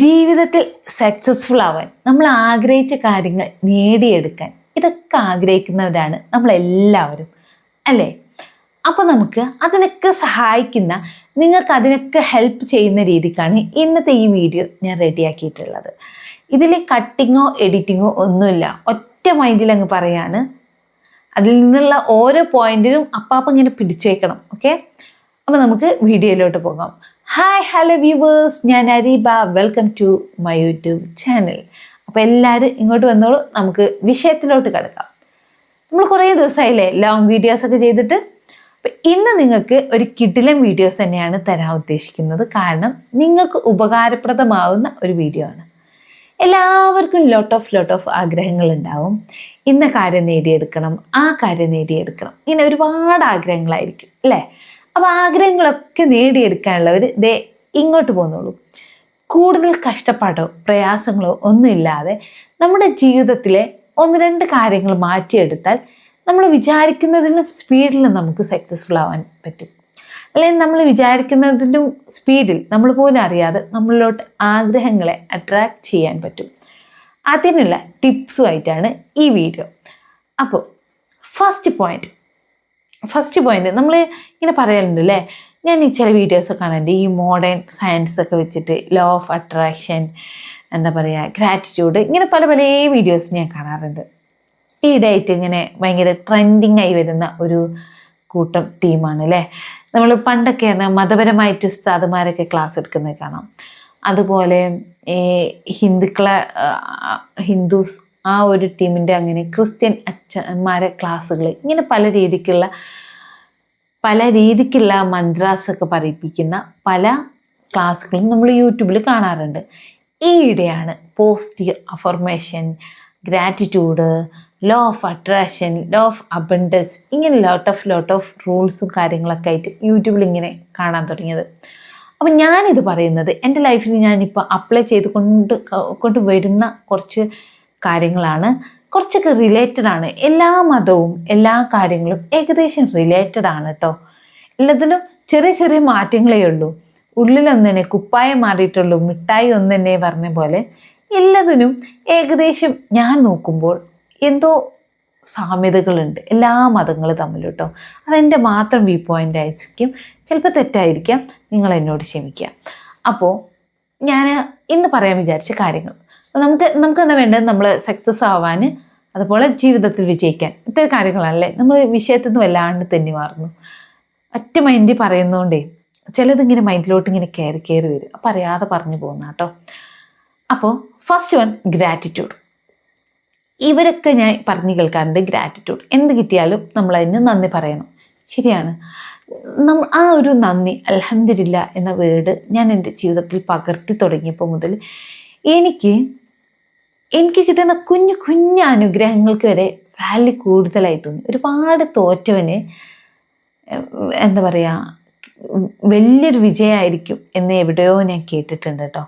ജീവിതത്തിൽ സക്സസ്ഫുൾ ആവാൻ നമ്മൾ ആഗ്രഹിച്ച കാര്യങ്ങൾ നേടിയെടുക്കാൻ ഇതൊക്കെ ആഗ്രഹിക്കുന്നവരാണ് നമ്മളെല്ലാവരും അല്ലേ? അപ്പോൾ നമുക്ക് അതിനൊക്കെ സഹായിക്കുന്ന നിങ്ങൾക്ക് അതിനൊക്കെ ഹെൽപ്പ് ചെയ്യുന്ന രീതിക്കാണ് ഇന്നത്തെ ഈ വീഡിയോ ഞാൻ റെഡിയാക്കിയിട്ടുള്ളത് ഇതിൽ കട്ടിങ്ങോ എഡിറ്റിങ്ങോ ഒന്നുമില്ല. ഒറ്റ മൈൻഡിൽ അങ്ങ് പറയാണ്. അതിൽ നിന്നുള്ള ഓരോ പോയിന്റിലും അപ്പാപ്പ ഇങ്ങനെ പിടിച്ചു വെക്കണം ഓക്കെ അപ്പോൾ നമുക്ക് വീഡിയോയിലോട്ട് പോകാം. ഹായ് ഹലോ വ്യൂവേഴ്സ് ഞാൻ Areeba. Welcome to my YouTube channel അപ്പോൾ എല്ലാവരും ഇങ്ങോട്ട് വന്നോളൂ. നമുക്ക് വിഷയത്തിലോട്ട് കിടക്കാം. നമ്മൾ കുറേ ദിവസമായില്ലേ ലോങ് വീഡിയോസൊക്കെ ചെയ്തിട്ട്. അപ്പം ഇന്ന് നിങ്ങൾക്ക് ഒരു കിടിലം വീഡിയോസ് തന്നെയാണ് തരാൻ ഉദ്ദേശിക്കുന്നത്. കാരണം നിങ്ങൾക്ക് ഉപകാരപ്രദമാവുന്ന ഒരു വീഡിയോ ആണ്. എല്ലാവർക്കും ലോട്ട് ഓഫ് ലോട്ട് ഓഫ് ആഗ്രഹങ്ങൾ ഉണ്ടാവും. ഇന്ന കാര്യം നേടിയെടുക്കണം ആ കാര്യം നേടിയെടുക്കണം. ഇങ്ങനെ ഒരുപാട് ആഗ്രഹങ്ങളായിരിക്കും അല്ലേ? അപ്പോൾ ആഗ്രഹങ്ങളൊക്കെ നേടിയെടുക്കാനുള്ളവർ ദേ ഇങ്ങോട്ട് പോന്നോളൂ. കൂടുതൽ കഷ്ടപ്പാടോ പ്രയാസങ്ങളോ ഒന്നുമില്ലാതെ നമ്മുടെ ജീവിതത്തിലെ ഒന്ന് രണ്ട് കാര്യങ്ങൾ മാറ്റിയെടുത്താൽ നമ്മൾ വിചാരിക്കുന്നതിലും സ്പീഡിലും നമുക്ക് സക്സസ്ഫുൾ ആവാൻ പറ്റും. അല്ലെങ്കിൽ നമ്മൾ വിചാരിക്കുന്നതിലും സ്പീഡിൽ നമ്മൾ പോലും അറിയാതെ നമ്മളിലോട്ട് ആഗ്രഹങ്ങളെ അട്രാക്റ്റ് ചെയ്യാൻ പറ്റും. അതിനുള്ള ടിപ്സുമായിട്ടാണ് ഈ വീഡിയോ അപ്പോൾ ഫസ്റ്റ് പോയിന്റ് ഫസ്റ്റ് പോയിന്റ് നമ്മൾ ഇങ്ങനെ പറയലുണ്ട് അല്ലേ ഞാൻ ഈ ചില വീഡിയോസ് കാണാറുണ്ട്. ഈ മോഡേൺ സയൻസ് ഒക്കെ വെച്ചിട്ട് ലോ ഓഫ് അട്രാക്ഷൻ എന്താ പറയുക ഗ്രാറ്റിറ്റ്യൂഡ് ഇങ്ങനെ പല പല വീഡിയോസ് ഞാൻ കാണാറുണ്ട്. ഈ ഡേറ്റ് ഇങ്ങനെ ഭയങ്കര ട്രെൻഡിങ് ആയി വരുന്ന ഒരു കൂട്ടം തീമാണ് അല്ലേ? നമ്മൾ പണ്ടൊക്കെ പറഞ്ഞാൽ മതപരമായിട്ട് ഉസ്താദുമാരൊക്കെ ക്ലാസ് എടുക്കുന്നത് കാണാം. അതുപോലെ ഈ ഹിന്ദുക്കളെ ഹിന്ദുസ് ആ ഒരു ടീമിന്റെ അങ്ങനെ ക്രിസ്ത്യൻ അച്ഛന്മാരെ ക്ലാസ്സുകൾ ഇങ്ങനെ പല രീതിക്കുള്ള പല രീതിക്കുള്ള മന്ത്രാസൊക്കെ പറയിപ്പിക്കുന്ന പല ക്ലാസ്സുകളും നമ്മൾ യൂട്യൂബിൽ കാണാറുണ്ട്. ഈയിടെയാണ് positive affirmation gratitude law of attraction law of abundance ഇങ്ങനെ ലോട്ട് ഓഫ് ലോട്ട് ഓഫ് റൂൾസും കാര്യങ്ങളൊക്കെ ആയിട്ട് യൂട്യൂബിൽ ഇങ്ങനെ കാണാൻ തുടങ്ങിയത്. അപ്പം ഞാനിത് പറയുന്നത് എന്റെ ലൈഫിൽ ഞാനിപ്പോൾ അപ്ലൈ ചെയ്ത് കൊണ്ട് കൊണ്ട് വരുന്ന കുറച്ച് കാര്യങ്ങളാണ്. കുറച്ചൊക്കെ റിലേറ്റഡ് ആണ്. എല്ലാ മതവും എല്ലാ കാര്യങ്ങളും ഏകദേശം റിലേറ്റഡ് ആണ് കേട്ടോ എല്ലാത്തിലും ചെറിയ ചെറിയ മാറ്റങ്ങളേ ഉള്ളൂ. ഉള്ളിലൊന്നെ കുപ്പായം മാറിയിട്ടുള്ളൂ മിഠായി ഒന്നെന്നെ പറഞ്ഞ പോലെ എല്ലാത്തിനും ഏകദേശം ഞാൻ നോക്കുമ്പോൾ എന്തോ സാമ്യതകളുണ്ട്. എല്ലാ മതങ്ങളും തമ്മിൽ കേട്ടോ അതെന്റെ മാത്രം വ്യൂ പോയിന്റ് ആയിരിക്കും. ചിലപ്പോൾ തെറ്റായിരിക്കാം. നിങ്ങൾ എന്നോട് ക്ഷമിക്കുക അപ്പോൾ ഞാൻ ഇന്ന് പറയാൻ വിചാരിച്ച കാര്യങ്ങൾ. നമുക്ക് നമുക്ക് എന്താ വേണ്ടത്? നമ്മൾ സക്സസ് ആവാൻ അതുപോലെ ജീവിതത്തിൽ വിജയിക്കാൻ. ഇത്തരം കാര്യങ്ങളല്ലേ? നമ്മൾ വിഷയത്തിൽ നിന്ന് വല്ലാണ്ട് തെന്നി മാറുന്നു. ഒറ്റ മൈൻഡിൽ പറയുന്നതുകൊണ്ടേ ചിലതിങ്ങനെ മൈൻഡിലോട്ട് ഇങ്ങനെ കയറി കയറി വരും. അപ്പം അറിയാതെ പറഞ്ഞു പോകുന്ന കേട്ടോ. അപ്പോൾ ഫസ്റ്റ് വൺ ഗ്രാറ്റിറ്റ്യൂഡ് ഇവരൊക്കെ ഞാൻ പറഞ്ഞു കേൾക്കാറുണ്ട് ഗ്രാറ്റിറ്റ്യൂഡ് എന്ത് കിട്ടിയാലും നമ്മൾ അതിന് നന്ദി പറയണം. ശരിയാണ്. നമ്മ ആ ഒരു നന്ദി അൽഹംദുലില്ല എന്ന വേർഡ് ഞാൻ എന്റെ ജീവിതത്തിൽ പകർത്തി തുടങ്ങിയപ്പോൾ മുതൽ എനിക്ക് എനിക്ക് കിട്ടുന്ന കുഞ്ഞു കുഞ്ഞു അനുഗ്രഹങ്ങൾക്ക് വരെ വാല്യൂ കൂടുതലായി തോന്നി. ഒരുപാട് തോറ്റവന് എന്താ പറയുക വലിയൊരു വിജയമായിരിക്കും എന്ന് എവിടെയോ ഞാൻ കേട്ടിട്ടുണ്ട് കേട്ടോ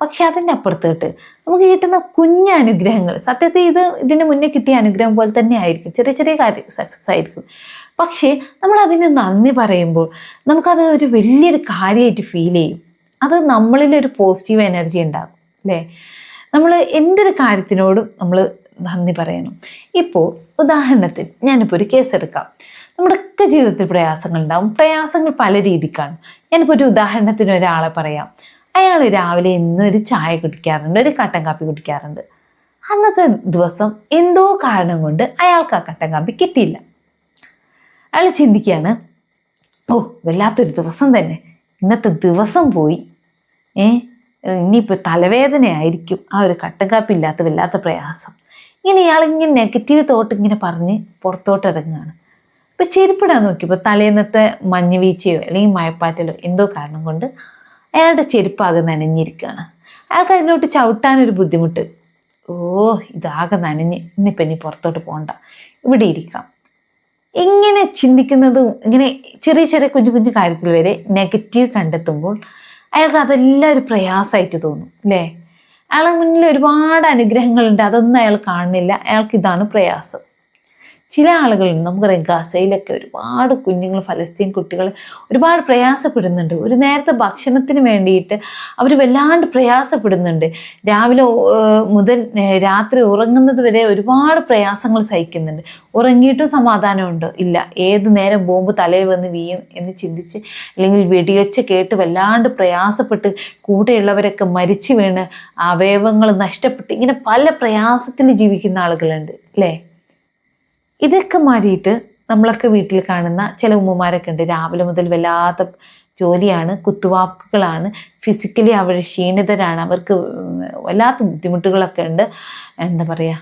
പക്ഷെ അതിന്റെ അപ്പുറത്തോട്ട് നമുക്ക് കിട്ടുന്ന കുഞ്ഞു അനുഗ്രഹങ്ങൾ സത്യത്തിൽ ഇത് ഇതിന് മുന്നേ കിട്ടിയ അനുഗ്രഹം പോലെ തന്നെ ആയിരിക്കും. ചെറിയ ചെറിയ കാര്യം സക്സസ് ആയിരിക്കും. പക്ഷേ നമ്മൾ അതിന് നന്ദി പറയുമ്പോൾ നമുക്കത് ഒരു വലിയൊരു കാര്യമായിട്ട് ഫീൽ ചെയ്യും. അത് നമ്മളിലൊരു പോസിറ്റീവ് എനർജി ഉണ്ടാകും അല്ലേ? നമ്മൾ എന്തൊരു കാര്യത്തിനോടും നമ്മൾ നന്ദി പറയണം. ഇപ്പോൾ ഉദാഹരണത്തിന് ഞാനിപ്പോൾ ഒരു കേസ് എടുക്കാം നമ്മുടെ ഒക്കെ ജീവിതത്തിൽ പ്രയാസങ്ങൾ ഉണ്ടാവും പ്രയാസങ്ങൾ പല രീതിക്കാണ്. ഞാനിപ്പോൾ ഒരു ഉദാഹരണത്തിന് ഒരാളെ പറയാം. അയാൾ രാവിലെ എന്നും ഒരു ചായ കുടിക്കാറുണ്ട് ഒരു കട്ടൻ കാപ്പി കുടിക്കാറുണ്ട്. അന്നത്തെ ദിവസം എന്തോ കാരണം കൊണ്ട് അയാൾക്ക് ആ കട്ടൻ കാപ്പി കിട്ടിയില്ല. അയാൾ ചിന്തിക്കുകയാണ് ഓ വല്ലാത്തൊരു ദിവസം തന്നെ. ഇന്നത്തെ ദിവസം പോയി. ഏ ഇനിയിപ്പോൾ തലവേദനയായിരിക്കും ആ ഒരു കട്ടൻ കാപ്പി ഇല്ലാത്ത വല്ലാത്ത പ്രയാസം. ഇങ്ങനെ ഇയാൾ ഇങ്ങനെ നെഗറ്റീവ് തോട്ട് ഇങ്ങനെ പറഞ്ഞ് പുറത്തോട്ട് ഇറങ്ങുകയാണ്. ഇപ്പോൾ ചെരുപ്പിടാൻ നോക്കിയപ്പോൾ തലേന്നത്തെ മഞ്ഞ് വീഴ്ചയോ അല്ലെങ്കിൽ മഴപ്പാറ്റലോ എന്തോ കാരണം കൊണ്ട് അയാളുടെ ചെരുപ്പാകെ നനഞ്ഞിരിക്കുകയാണ്. അയാൾക്ക് അതിലോട്ട് ചവിട്ടാനൊരു ബുദ്ധിമുട്ട്. ഓ ഇതാകെ നനഞ്ഞ്. ഇന്നിപ്പം ഇനി പുറത്തോട്ട് പോകണ്ട ഇവിടെ ഇരിക്കാം. ഇങ്ങനെ ചിന്തിക്കുന്നതും ഇങ്ങനെ ചെറിയ ചെറിയ കുഞ്ഞു കുഞ്ഞു കാര്യത്തിൽ വരെ നെഗറ്റീവ് കണ്ടെത്തുമ്പോൾ അയാൾക്ക് അതെല്ലാം ഒരു പ്രയാസമായിട്ട് തോന്നും അല്ലേ അയാളെ മുന്നിൽ ഒരുപാട് അനുഗ്രഹങ്ങളുണ്ട് അതൊന്നും അയാൾ കാണുന്നില്ല. അയാൾക്ക് ഇതാണ് പ്രയാസം. ചില ആളുകളുണ്ട് നമുക്കറിയാം ഗസയിലൊക്കെ ഒരുപാട് കുഞ്ഞുങ്ങൾ ഫലസ്തീൻ കുട്ടികൾ ഒരുപാട് പ്രയാസപ്പെടുന്നുണ്ട്. ഒരു നേരത്തെ ഭക്ഷണത്തിന് വേണ്ടിയിട്ട് അവർ വല്ലാണ്ട് പ്രയാസപ്പെടുന്നുണ്ട്. രാവിലെ മുതൽ രാത്രി ഉറങ്ങുന്നത് വരെ ഒരുപാട് പ്രയാസങ്ങൾ സഹിക്കുന്നുണ്ട്. ഉറങ്ങിയിട്ടും സമാധാനമുണ്ട്. ഇല്ല ഏത് നേരം ബോംബ് തലയിൽ വന്ന് വീയും എന്ന് ചിന്തിച്ച് അല്ലെങ്കിൽ വെടിയൊച്ച കേട്ട് വല്ലാണ്ട് പ്രയാസപ്പെട്ട് കൂടെയുള്ളവരൊക്കെ മരിച്ചു വീണ് അവയവങ്ങൾ നഷ്ടപ്പെട്ട് ഇങ്ങനെ പല പ്രയാസത്തിൽ ജീവിക്കുന്ന ആളുകളുണ്ട്. അല്ലേ? ഇതൊക്കെ മാറിയിട്ട് നമ്മളൊക്കെ വീട്ടിൽ കാണുന്ന ചില ഉമ്മമാരൊക്കെ ഉണ്ട്. രാവിലെ മുതൽ വല്ലാത്ത ജോലിയാണ് കുത്തുവാക്കുകളാണ് ഫിസിക്കലി അവർ ക്ഷീണിതരാണ് അവർക്ക് വല്ലാത്ത ബുദ്ധിമുട്ടുകളൊക്കെ ഉണ്ട്. എന്താ പറയുക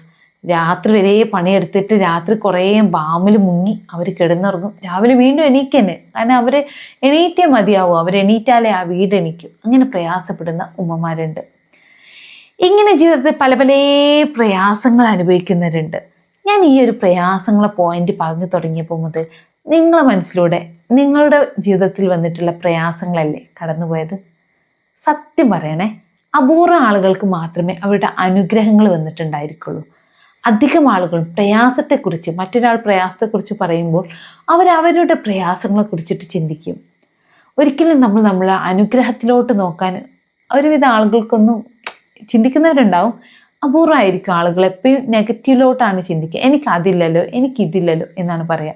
രാത്രി വരെ പണിയെടുത്തിട്ട് രാത്രി കുറേ ബാമിൽ മുങ്ങി അവർ കിടന്നുറങ്ങും. രാവിലെ വീണ്ടും എണീക്കന്നെ. കാരണം അവർ എണീറ്റേ മതിയാവും. അവർ എണീറ്റാലേ ആ വീട് എണീക്കും. അങ്ങനെ പ്രയാസപ്പെടുന്ന ഉമ്മമാരുണ്ട്. ഇങ്ങനെ ജീവിതത്തിൽ പല പല പ്രയാസങ്ങൾ അനുഭവിക്കുന്നവരുണ്ട്. ഞാൻ ഈ ഒരു പ്രയാസങ്ങളെ പോയിന്റ് പറഞ്ഞു തുടങ്ങിയപ്പോൾ മുതൽ നിങ്ങളെ മനസ്സിലൂടെ നിങ്ങളുടെ ജീവിതത്തിൽ വന്നിട്ടുള്ള പ്രയാസങ്ങളല്ലേ കടന്നുപോയത്? സത്യം പറയണേ അപൂർവ ആളുകൾക്ക് മാത്രമേ അവരുടെ അനുഗ്രഹങ്ങൾ വന്നിട്ടുണ്ടായിരിക്കുള്ളൂ. അധികം ആളുകൾ പ്രയാസത്തെക്കുറിച്ച് മറ്റൊരാൾ പ്രയാസത്തെക്കുറിച്ച് പറയുമ്പോൾ അവർ അവരുടെ പ്രയാസങ്ങളെ കുറിച്ചിട്ട് ചിന്തിക്കും. ഒരിക്കലും നമ്മൾ നമ്മളെ അനുഗ്രഹത്തിലോട്ട് നോക്കാൻ ഒരുവിധ ആളുകൾക്കൊന്നും ചിന്തിക്കുന്നവരുണ്ടാവും. അപൂർവമായിരിക്കും ആളുകൾ എപ്പോഴും നെഗറ്റീവിലോട്ടാണ് ചിന്തിക്കുക. എനിക്ക് അതില്ലല്ലോ എനിക്കിതില്ലല്ലോ എന്നാണ് പറയുക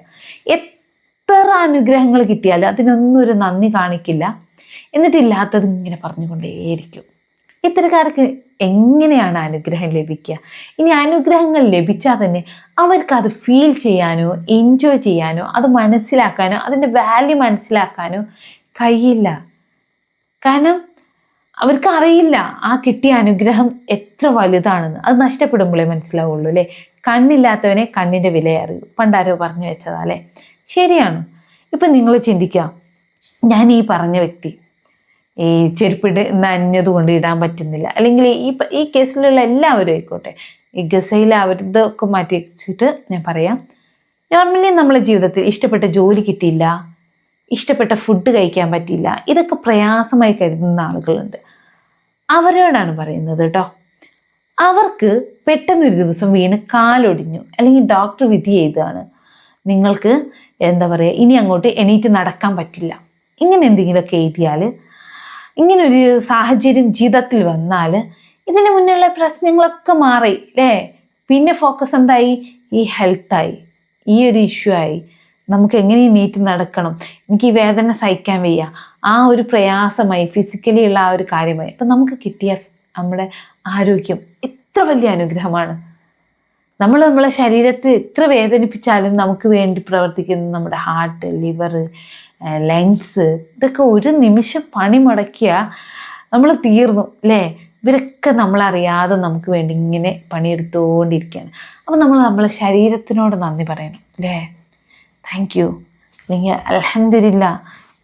എത്ര അനുഗ്രഹങ്ങൾ കിട്ടിയാലും അതിനൊന്നും ഒരു നന്ദി കാണിക്കില്ല. എന്നിട്ടില്ലാത്തത് ഇങ്ങനെ പറഞ്ഞുകൊണ്ടേയിരിക്കും. ഇത്തരക്കാർക്ക് എങ്ങനെയാണ് അനുഗ്രഹം ലഭിക്കുക? ഇനി അനുഗ്രഹങ്ങൾ ലഭിച്ചാൽ തന്നെ അവർക്ക് അത് ഫീൽ ചെയ്യാനോ എൻജോയ് ചെയ്യാനോ അത് മനസ്സിലാക്കാനോ അതിന്റെ വാല്യൂ മനസ്സിലാക്കാനോ കഴിയില്ല. കാരണം അവർക്ക് അറിയില്ല ആ കിട്ടിയ അനുഗ്രഹം എത്ര വലുതാണെന്ന്. അത് നഷ്ടപ്പെടുമ്പോഴേ മനസ്സിലാവുള്ളൂ അല്ലേ? കണ്ണില്ലാത്തവനെ കണ്ണിന്റെ വില അറിയൂ. പണ്ടാരോ പറഞ്ഞു വെച്ചതാ അല്ലേ? ശരിയാണ്. ഇപ്പം നിങ്ങൾ ചിന്തിക്കാം ഞാൻ ഈ പറഞ്ഞ വ്യക്തി ഈ ചെരുപ്പിട്ട് നനഞ്ഞത് കൊണ്ട് ഇടാൻ പറ്റുന്നില്ല. അല്ലെങ്കിൽ ഈ ഈ കേസിലുള്ള എല്ലാവരും ആയിക്കോട്ടെ ഈ ഗസയിൽ അവരതൊക്കെ മാറ്റി വെച്ചിട്ട് ഞാൻ പറയാം. നോർമലി നമ്മളെ ജീവിതത്തിൽ ഇഷ്ടപ്പെട്ട ജോലി കിട്ടിയില്ല ഇഷ്ടപ്പെട്ട ഫുഡ് കഴിക്കാൻ പറ്റിയില്ല ഇതൊക്കെ പ്രയാസമായി കരുതുന്ന ആളുകളുണ്ട്. അവരോടാണ് പറയുന്നത് കേട്ടോ അവർക്ക് പെട്ടെന്നൊരു ദിവസം വീണ് കാലൊടിഞ്ഞു. അല്ലെങ്കിൽ ഡോക്ടർ വിധി ചെയ്തതാണ് നിങ്ങൾക്ക് എന്താ പറയുക ഇനി അങ്ങോട്ട് എണീറ്റ് നടക്കാൻ പറ്റില്ല. ഇങ്ങനെ എന്തെങ്കിലുമൊക്കെ എഴുതിയാൽ ഇങ്ങനൊരു സാഹചര്യം ജീവിതത്തിൽ വന്നാൽ ഇതിന് മുന്നുള്ള പ്രശ്നങ്ങളൊക്കെ മാറി അല്ലേ? പിന്നെ ഫോക്കസ് എന്തായി? ഈ ഹെൽത്തായി ഈ ഒരു ഇഷ്യൂ ആയി. നമുക്ക് എങ്ങനെ നീറ്റ് നടക്കണം? എനിക്ക് ഈ വേദന സഹിക്കാൻ വയ്യ. ആ ഒരു പ്രയാസമായി ഫിസിക്കലി ഉള്ള ആ ഒരു കാര്യമായി. അപ്പം നമുക്ക് കിട്ടിയ നമ്മുടെ ആരോഗ്യം എത്ര വലിയ അനുഗ്രഹമാണ്. നമ്മൾ നമ്മളെ ശരീരത്തെ എത്ര വേദനിപ്പിച്ചാലും നമുക്ക് വേണ്ടി പ്രവർത്തിക്കുന്ന നമ്മുടെ ഹാർട്ട് ലിവർ ലങ്സ് ഇതൊക്കെ ഒരു നിമിഷം പണി മുടക്കിയ നമ്മൾ തീർന്നു അല്ലേ ഇവരൊക്കെ നമ്മളറിയാതെ നമുക്ക് വേണ്ടി ഇങ്ങനെ പണിയെടുത്തുകൊണ്ടിരിക്കുകയാണ് അപ്പം നമ്മൾ നമ്മളെ ശരീരത്തിനോട് നന്ദി പറയണം അല്ലേ താങ്ക് യു അല്ലെങ്കിൽ അലഹമില്ല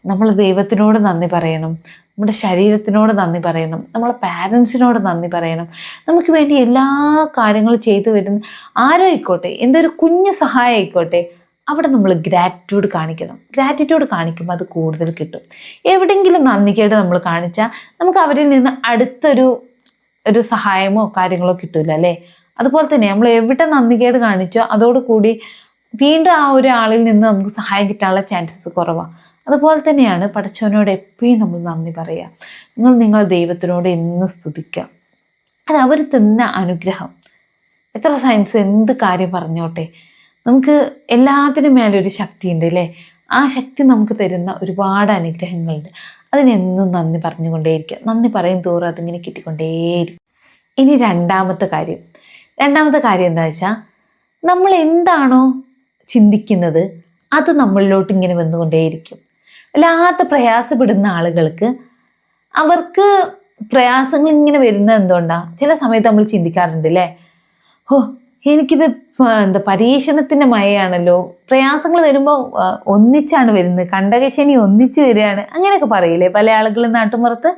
നമ്മൾ ദൈവത്തിനോട് നന്ദി പറയണം. നമ്മുടെ ശരീരത്തിനോട് നന്ദി പറയണം. നമ്മളെ പാരൻസിനോട് നന്ദി പറയണം. നമുക്ക് വേണ്ടി എല്ലാ കാര്യങ്ങളും ചെയ്തു വരുന്ന ആരോ ആയിക്കോട്ടെ എന്തൊരു കുഞ്ഞു സഹായം ആയിക്കോട്ടെ അവിടെ നമ്മൾ ഗ്രാറ്റിറ്റ്യൂഡ് കാണിക്കണം. ഗ്രാറ്റിറ്റ്യൂഡ് കാണിക്കുമ്പോൾ അത് കൂടുതൽ കിട്ടും. എവിടെയെങ്കിലും നന്ദിക്കേട് നമ്മൾ കാണിച്ചാൽ നമുക്ക് അവരിൽ നിന്ന് അടുത്തൊരു ഒരു സഹായമോ കാര്യങ്ങളോ കിട്ടില്ല അല്ലേ? അതുപോലെ തന്നെ നമ്മൾ എവിടെ നന്ദികേട് കാണിച്ചോ അതോടുകൂടി വീണ്ടും ആ ഒരു ആളിൽ നിന്ന് നമുക്ക് സഹായം കിട്ടാനുള്ള ചാൻസസ് കുറവാണ് അതുപോലെ തന്നെയാണ് പഠിച്ചവനോട് എപ്പോഴും നമ്മൾ നന്ദി പറയുക നിങ്ങൾ നിങ്ങൾ ദൈവത്തിനോട് എന്നും സ്തുതിക്കുക അത് അവർ തന്ന അനുഗ്രഹം. എത്ര സയൻസ് എന്ത് കാര്യം പറഞ്ഞോട്ടെ? നമുക്ക് എല്ലാത്തിനും മേലെ ഒരു ശക്തിയുണ്ട് അല്ലേ ആ ശക്തി നമുക്ക് തരുന്ന ഒരുപാട് അനുഗ്രഹങ്ങളുണ്ട്. അതിനെന്നും നന്ദി പറഞ്ഞുകൊണ്ടേയിരിക്കുക നന്ദി പറയും തോറും അതിങ്ങനെ കിട്ടിക്കൊണ്ടേയിരിക്കും. ഇനി രണ്ടാമത്തെ കാര്യം. രണ്ടാമത്തെ കാര്യം എന്താ വെച്ചാൽ നമ്മൾ എന്താണോ ചിന്തിക്കുന്നത് അത് നമ്മളിലോട്ട് ഇങ്ങനെ വന്നുകൊണ്ടേയിരിക്കും. വല്ലാത്ത പ്രയാസപ്പെടുന്ന ആളുകൾക്ക് അവർക്ക് പ്രയാസങ്ങൾ ഇങ്ങനെ വരുന്നത് എന്തുകൊണ്ടാണ് ചില സമയത്ത് നമ്മൾ ചിന്തിക്കാറുണ്ട് അല്ലേ ഓ എനിക്കിത് എന്താ പരീക്ഷണത്തിന്റെ മയയാണല്ലോ പ്രയാസങ്ങൾ വരുമ്പോൾ ഒന്നിച്ചാണ് വരുന്നത്. കണ്ടകശനി ഒന്നിച്ച് വരികയാണ്. അങ്ങനെയൊക്കെ പറയില്ലേ പല ആളുകളും നാട്ടുമ്പുറത്ത്?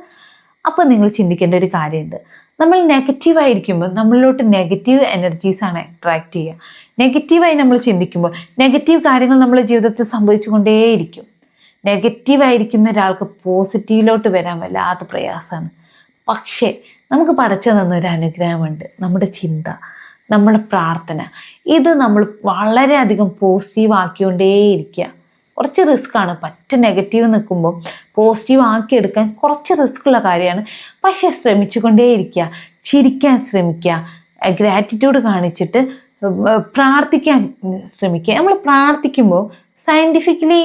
അപ്പം നിങ്ങൾ ചിന്തിക്കേണ്ട ഒരു കാര്യമുണ്ട്. നമ്മൾ നെഗറ്റീവ് ആയിരിക്കുമ്പോൾ നമ്മളിലോട്ട് നെഗറ്റീവ് എനർജീസാണ് അട്രാക്റ്റ് ചെയ്യുക. നെഗറ്റീവായി നമ്മൾ ചിന്തിക്കുമ്പോൾ നെഗറ്റീവ് കാര്യങ്ങൾ നമ്മുടെ ജീവിതത്തിൽ സംഭവിച്ചുകൊണ്ടേയിരിക്കും. നെഗറ്റീവായിരിക്കുന്ന ഒരാൾക്ക് പോസിറ്റീവിലോട്ട് വരാൻ വല്ലാത്ത പ്രയാസമാണ്. പക്ഷേ നമുക്ക് പടച്ചു തന്നൊരു അനുഗ്രഹമുണ്ട്. നമ്മുടെ ചിന്ത നമ്മുടെ പ്രാർത്ഥന. ഇത് നമ്മൾ വളരെയധികം പോസിറ്റീവ് ആക്കിക്കൊണ്ടേയിരിക്കുക. കുറച്ച് റിസ്ക് ആണ്. പറ്റ നെഗറ്റീവ് നിൽക്കുമ്പോൾ പോസിറ്റീവ് ആക്കിയെടുക്കാൻ കുറച്ച് റിസ്ക്കുള്ള കാര്യമാണ്. പക്ഷേ ശ്രമിച്ചുകൊണ്ടേയിരിക്കുക ചിരിക്കാൻ ശ്രമിക്കുക ഗ്രാറ്റിറ്റ്യൂഡ് കാണിച്ചിട്ട് പ്രാർത്ഥിക്കാൻ ശ്രമിക്കുക. നമ്മൾ പ്രാർത്ഥിക്കുമ്പോൾ സയന്റിഫിക്കലി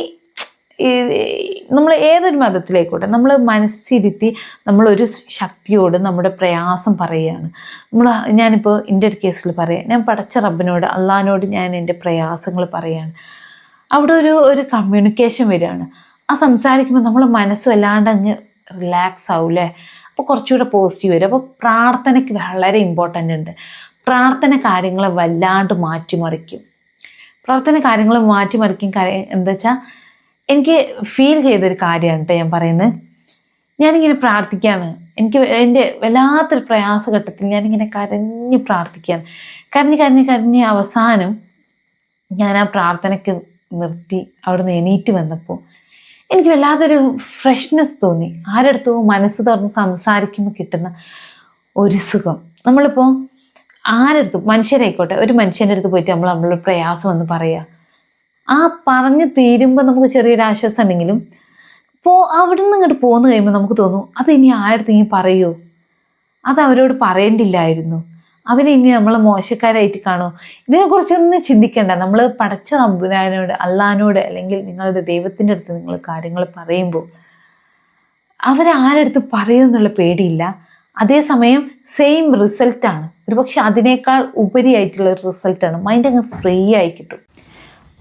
നമ്മൾ ഏതൊരു മതത്തിലേക്കോട്ടെ നമ്മൾ മനസ്സിരുത്തി നമ്മളൊരു ശക്തിയോട് നമ്മുടെ പ്രയാസം പറയുകയാണ്. നമ്മൾ ഞാനിപ്പോൾ എന്റെ ഒരു കേസിൽ പറയാം. ഞാൻ പടച്ച റബ്ബിനോട് അള്ളഹാനോട് ഞാൻ എന്റെ പ്രയാസങ്ങൾ പറയുകയാണ്. അവിടെ ഒരു ഒരു കമ്മ്യൂണിക്കേഷൻ വരികയാണ്. ആ സംസാരിക്കുമ്പോൾ നമ്മൾ മനസ്സ് വല്ലാണ്ട് അങ്ങ് റിലാക്സ് ആവൂലേ അപ്പോൾ കുറച്ചുകൂടെ പോസിറ്റീവ് വരും. അപ്പോൾ പ്രാർത്ഥനയ്ക്ക് വളരെ ഇമ്പോർട്ടന്റ് ഉണ്ട്. പ്രാർത്ഥന കാര്യങ്ങളെ വല്ലാണ്ട് മാറ്റിമറിക്കും. പ്രാർത്ഥന കാര്യങ്ങൾ മാറ്റിമറിക്കും കാര്യം എന്താ വെച്ചാൽ എനിക്ക് ഫീൽ ചെയ്തൊരു കാര്യമാണ് കേട്ടോ ഞാൻ പറയുന്നത്. ഞാനിങ്ങനെ പ്രാർത്ഥിക്കുകയാണ് എനിക്ക് എന്റെ വല്ലാത്തൊരു പ്രയാസഘട്ടത്തിൽ ഞാനിങ്ങനെ കരഞ്ഞ് പ്രാർത്ഥിക്കുകയാണ് കരഞ്ഞ് കരഞ്ഞ് കരഞ്ഞ് അവസാനം ഞാൻ ആ പ്രാർത്ഥനയ്ക്ക് നിർത്തി അവിടെ നിന്ന് എണീറ്റ് വന്നപ്പോൾ എനിക്ക് വല്ലാതൊരു ഫ്രഷ്നെസ് തോന്നി. ആരടുത്തോ മനസ്സ് തുറന്ന് സംസാരിക്കുമ്പോൾ കിട്ടുന്ന ഒരു സുഖം. നമ്മളിപ്പോൾ ആരടുത്തും മനുഷ്യരായിക്കോട്ടെ ഒരു മനുഷ്യന്റെ അടുത്ത് പോയിട്ട് നമ്മൾ നമ്മളുടെ പ്രയാസം എന്ന് പറയുക ആ പറഞ്ഞ് തീരുമ്പോൾ നമുക്ക് ചെറിയൊരു ആശ്വാസം ഉണ്ടെങ്കിലും പോ അവിടെ നിന്ന് ഇങ്ങോട്ട് പോന്നു കഴിയുമ്പോൾ നമുക്ക് തോന്നും അത് ഇനി ആരടുത്ത് ഇനി പറയുമോ അത് അവരോട് പറയേണ്ടില്ലായിരുന്നു. അവരെ ഇനി നമ്മൾ മോശക്കാരായിട്ട് കാണുമോ ഇതിനെക്കുറിച്ചൊന്നും ചിന്തിക്കേണ്ട. നമ്മൾ പടച്ച നമ്പുരാനോട് അള്ളഹാനോട് അല്ലെങ്കിൽ നിങ്ങളുടെ ദൈവത്തിന്റെ അടുത്ത് നിങ്ങൾ കാര്യങ്ങൾ പറയുമ്പോൾ അവരാരടുത്ത് എന്നുള്ള പേടിയില്ല. അതേസമയം സെയിം റിസൾട്ടാണ് ഒരുപക്ഷെ അതിനേക്കാൾ ഉപരിയായിട്ടുള്ള ഒരു റിസൾട്ടാണ് മൈൻഡ് അങ്ങ് ഫ്രീ ആയി കിട്ടും.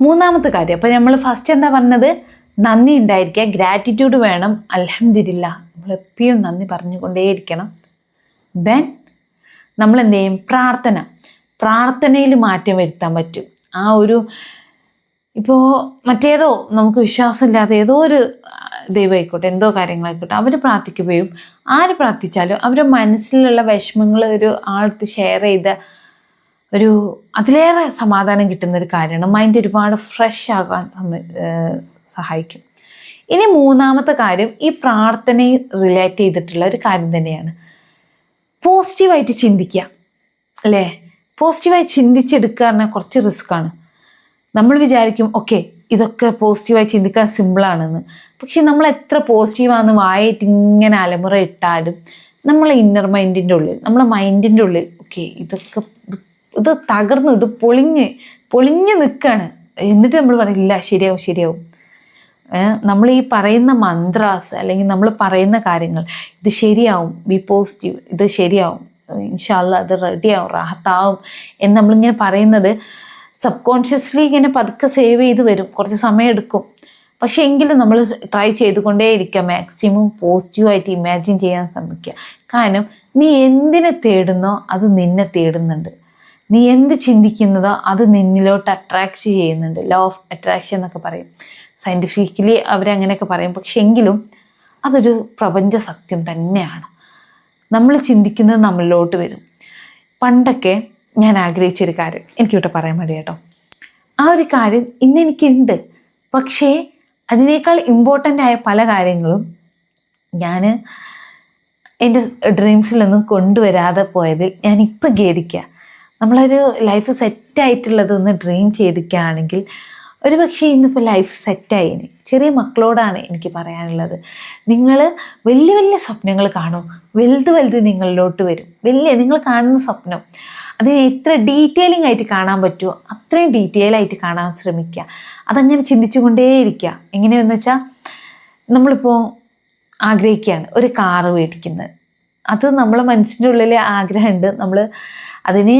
മൂന്നാമത്തെ കാര്യം. അപ്പോൾ നമ്മൾ ഫസ്റ്റ് എന്താ പറഞ്ഞത്? നന്ദി ഉണ്ടായിരിക്കുക. ഗ്രാറ്റിറ്റ്യൂഡ് വേണം. അലഹമില്ല നമ്മൾ എപ്പോഴും നന്ദി പറഞ്ഞുകൊണ്ടേയിരിക്കണം. ദെൻ നമ്മൾ എന്ത് ചെയ്യും പ്രാർത്ഥന. പ്രാർത്ഥനയിൽ മാറ്റം വരുത്താൻ പറ്റും. ആ ഒരു ഇപ്പോൾ മറ്റേതോ നമുക്ക് വിശ്വാസമില്ലാതെ ഏതോ ഒരു ദൈവമായിക്കോട്ടെ എന്തോ കാര്യങ്ങളായിക്കോട്ടെ അവർ പ്രാർത്ഥിക്കുകയും ആര് പ്രാർത്ഥിച്ചാലും അവരുടെ മനസ്സിലുള്ള വിഷമങ്ങൾ ഒരു ആൾക്ക് ഷെയർ ചെയ്ത ഒരു അതിലേറെ സമാധാനം കിട്ടുന്ന ഒരു കാര്യമാണ്. മൈൻഡ് ഒരുപാട് ഫ്രഷ് ആകാൻ സഹായിക്കും. ഇനി മൂന്നാമത്തെ കാര്യം ഈ പ്രാർത്ഥനയെ റിലേറ്റ് ചെയ്തിട്ടുള്ള ഒരു കാര്യം തന്നെയാണ്. പോസിറ്റീവായിട്ട് ചിന്തിക്കുക അല്ലേ? പോസിറ്റീവായി ചിന്തിച്ചെടുക്കുക പറഞ്ഞാൽ കുറച്ച് റിസ്ക്കാണ് നമ്മൾ വിചാരിക്കും ഓക്കെ ഇതൊക്കെ പോസിറ്റീവായി ചിന്തിക്കാൻ സിമ്പിളാണെന്ന് പക്ഷെ നമ്മൾ എത്ര പോസിറ്റീവാണെന്ന് വായിട്ട് ഇങ്ങനെ അലമുറ ഇട്ടാലും നമ്മളെ ഇന്നർ മൈൻഡിന്റെ ഉള്ളിൽ നമ്മളെ മൈൻഡിന്റെ ഉള്ളിൽ ഓക്കെ ഇതൊക്കെ ഇത് ഇത് തകർന്നു ഇത് പൊളിഞ്ഞ് പൊളിഞ്ഞ് നിൽക്കുകയാണ്. എന്നിട്ട് നമ്മൾ പറയില്ല ശരിയാവും ശരിയാവും. നമ്മൾ ഈ പറയുന്ന മന്ത്രാസ് അല്ലെങ്കിൽ നമ്മൾ പറയുന്ന കാര്യങ്ങൾ ഇത് ശരിയാവും ബി പോസിറ്റീവ് ഇത് ശരിയാവും ഇൻഷാല്ല അത് റെഡിയാവും റാഹത്താവും എന്ന് നമ്മളിങ്ങനെ പറയുന്നത് സബ് കോൺഷ്യസ്ലി ഇങ്ങനെ പതുക്കെ സേവ് ചെയ്ത് വരും കുറച്ച് സമയം എടുക്കും. പക്ഷേ എങ്കിലും നമ്മൾ ട്രൈ ചെയ്തുകൊണ്ടേ ഇരിക്കുക മാക്സിമം പോസിറ്റീവായിട്ട് ഇമാജിൻ ചെയ്യാൻ ശ്രമിക്കുക. കാരണം നീ എന്തിനെ തേടുന്നോ അത് നിന്നെ തേടുന്നുണ്ട്. നീ എന്ത് ചിന്തിക്കുന്നതോ അത് നിന്നിലോട്ട് അട്രാക്ട് ചെയ്യുന്നുണ്ട്. ലോ ഓഫ് അട്രാക്ഷൻ എന്നൊക്കെ പറയും. സയന്റിഫിക്കലി അവരങ്ങനെയൊക്കെ പറയും. പക്ഷെ എങ്കിലും അതൊരു പ്രപഞ്ച സത്യം തന്നെയാണ്. നമ്മൾ ചിന്തിക്കുന്നത് നമ്മളിലോട്ട് വരും. പണ്ടൊക്കെ ഞാൻ ആഗ്രഹിച്ചൊരു കാര്യം എനിക്ക് എനിക്കിവിടെ പറയാൻ മതി കേട്ടോ. ആ ഒരു കാര്യം ഇന്ന് എനിക്കുണ്ട് പക്ഷേ അതിനേക്കാൾ ഇമ്പോർട്ടന്റ് ആയ പല കാര്യങ്ങളും ഞാൻ എന്റെ ഡ്രീംസിലൊന്നും കൊണ്ടുവരാതെ പോയതിൽ ഞാനിപ്പോൾ ഖേദിക്കുക നമ്മളൊരു ലൈഫ് സെറ്റായിട്ടുള്ളതൊന്ന് ഡ്രീം ചെയ്തിരിക്കുകയാണെങ്കിൽ ഒരു പക്ഷേ ഇന്നിപ്പോൾ ലൈഫ് സെറ്റായിന് ചെറിയ മക്കളോടാണ് എനിക്ക് പറയാനുള്ളത്. നിങ്ങൾ വലിയ വലിയ സ്വപ്നങ്ങൾ കാണും. വലുത് വലുത് നിങ്ങളിലോട്ട് വരും. വലിയ നിങ്ങൾ കാണുന്ന സ്വപ്നം. അതിനെ എത്ര ഡീറ്റെയിലിംഗ് ആയിട്ട് കാണാൻ പറ്റുമോ അത്രയും ഡീറ്റെയിൽ ആയിട്ട് കാണാൻ ശ്രമിക്കുക. അതങ്ങനെ ചിന്തിച്ചുകൊണ്ടേയിരിക്കുക. എങ്ങനെയെന്ന് വെച്ചാൽ നമ്മളിപ്പോൾ ആഗ്രഹിക്കുകയാണ്. ഒരു കാറ് മേടിക്കുന്നത്. അത് നമ്മളെ മനസ്സിന്റെ ഉള്ളിലെ ആഗ്രഹമുണ്ട്. നമ്മൾ അതിന്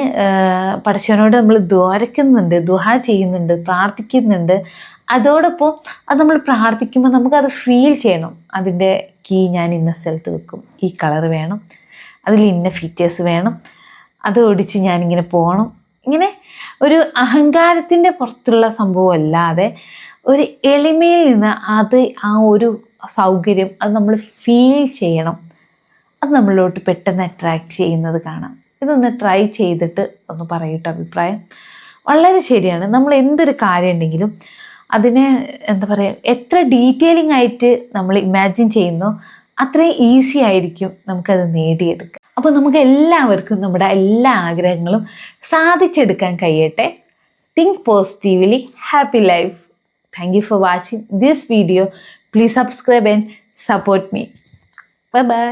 പഠിച്ചവനോട് നമ്മൾ ദ്വാരക്കുന്നുണ്ട് ദുഹ ചെയ്യുന്നുണ്ട് പ്രാർത്ഥിക്കുന്നുണ്ട്. അതോടൊപ്പം അത് നമ്മൾ പ്രാർത്ഥിക്കുമ്പോൾ നമുക്കത് ഫീൽ ചെയ്യണം. അതിന്റെ കീ ഞാൻ ഇന്ന സ്ഥലത്ത് വെക്കും. ഈ കളർ വേണം. അതിൽ ഇന്ന ഫീച്ചേഴ്സ് വേണം. അത് ഓടിച്ച് ഞാനിങ്ങനെ പോകണം. ഇങ്ങനെ ഒരു അഹങ്കാരത്തിന്റെ പുറത്തുള്ള സംഭവം അല്ലാതെ ഒരു എളിമയിൽ നിന്ന് അത് ആ ഒരു സൗകര്യം അത് നമ്മൾ ഫീൽ ചെയ്യണം. അത് നമ്മളിലോട്ട് പെട്ടെന്ന് അട്രാക്റ്റ് ചെയ്യുന്നത് കാണാം. ഇതൊന്ന് ട്രൈ ചെയ്തിട്ട് ഒന്ന് പറയൂട്ടോ അഭിപ്രായം. വളരെ ശരിയാണ്. നമ്മൾ എന്തൊരു കാര്യം ഉണ്ടെങ്കിലും അതിനെ എന്താ പറയുക എത്ര ഡീറ്റെയിലിംഗ് ആയിട്ട് നമ്മൾ ഇമാജിൻ ചെയ്യുന്നോ അത്രയും ഈസി ആയിരിക്കും നമുക്കത് നേടിയെടുക്കുക അപ്പോൾ നമുക്ക് എല്ലാവർക്കും നമ്മുടെ എല്ലാ ആഗ്രഹങ്ങളും സാധിച്ചെടുക്കാൻ കഴിയട്ടെ. Think positively happy life thank you for watching this video please subscribe and support me bye bye